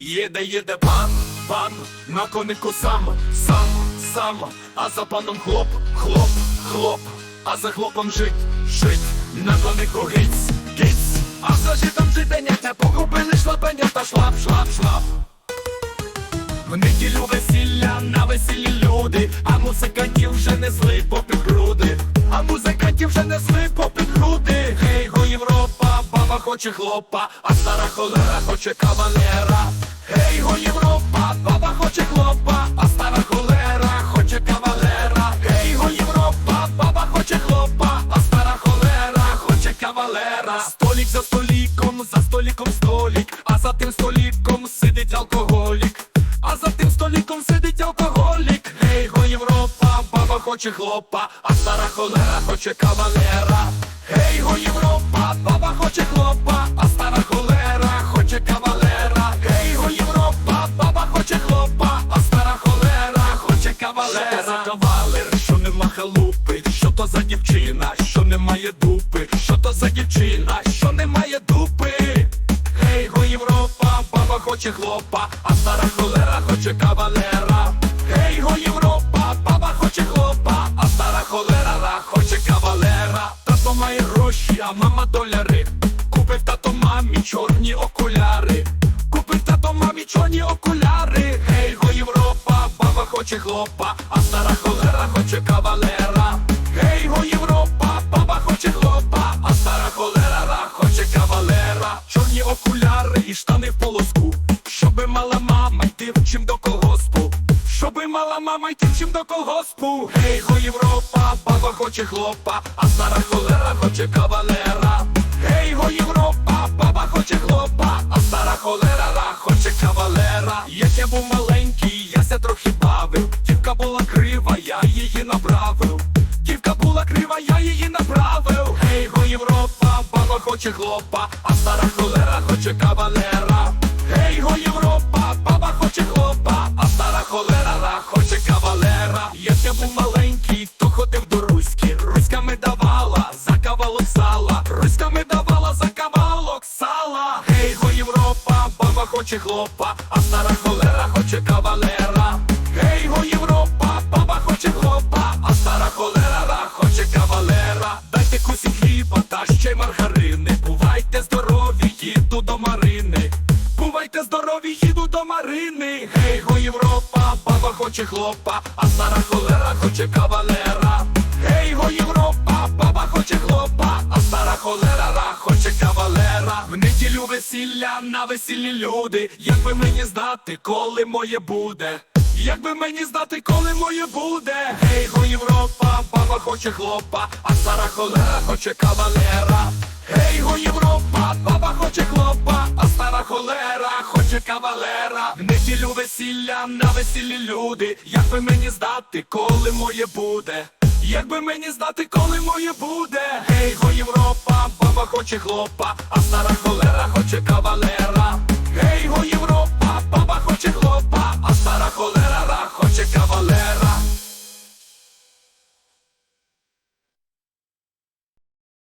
Їде, їде пан, пан, на конику сам, сам, сам, а за паном хлоп, хлоп, хлоп, а за хлопом жить, жить, на конику гиць, гиць, а за житом житеняття погубили шлапеня та шлап, шлап, шлап. В неділю весілля, на весіллі люди, а музикантів хоче хлопа, а стара холера хоче кавалера. Гей, го Європа, баба хоче хлопа, а стара холера хоче кавалера. Гей, го Європа, баба хоче хлопа, а стара холера хоче кавалера. Столік за століком, за століком столік, а за тим століком сидить алкоголік. А за тим століком сидить алкоголік. Гей, го Європа, баба хоче хлопа, а стара холера хоче кавалера. Гей, го Європа, що халупи, що то за дівчина, що немає дупи, що то за дівчина, що немає дупи. Гей, го Європа, баба хоче хлопа, а стара холера хоче кавалера. Гей, го Європа, баба хоче хлопа, а стара холера хоче кавалера. Тато має гроші, а мама доляри. Купив тато мамі чорні окуляри. Купив тато мамі чорні окуляри. Гей, го Європа, баба хоче хлопа, а стара холера хоче кавалера. Окуляри і штани в полоску. Щоби мала мама йти чим до колгоспу. Щоби мала мама йти чим до колгоспу. Гей, го Європа, баба хоче хлопа, а стара холера хоче кавалера. Гей, го Європа, баба хоче хлопа, а стара холера хоче кавалера. Як я був маленький, хоче хлопа, а стара холера хоче кавалера. Гей, го Європа, баба хоче хлопа, а стара холера хоче кавалера. Як я був маленький, то ходив до Руськи. Руська ми давала за кавалок сала. Руська ми давала за кавалок сала. Гей, го Європа, баба хоче хлопа, а стара холера здорові, їду до Марини. Гей, го Європа, баба хоче хлопа, а стара холера хоче кавалера. Гей, го Європа, баба хоче хлопа, а стара холера хоче кавалера. В неділю весілля на весіллі люди. Як би мені знати, коли моє буде? Як би мені знати, коли моє буде? Гей, го Європа, баба хоче хлопа, а стара холера хоче кавалера. Гей, го Європа, баба хоче хлопа, а стара холера хоче кавалера, в неділю весілля на весіллі люди. Як би мені здати, коли моє буде? Як би мені знати, коли моє буде? Гей, го Європа, баба хоче хлопа, а стара холера хоче кавалера. Гей, го Європа, баба хоче хлопа, а стара холера.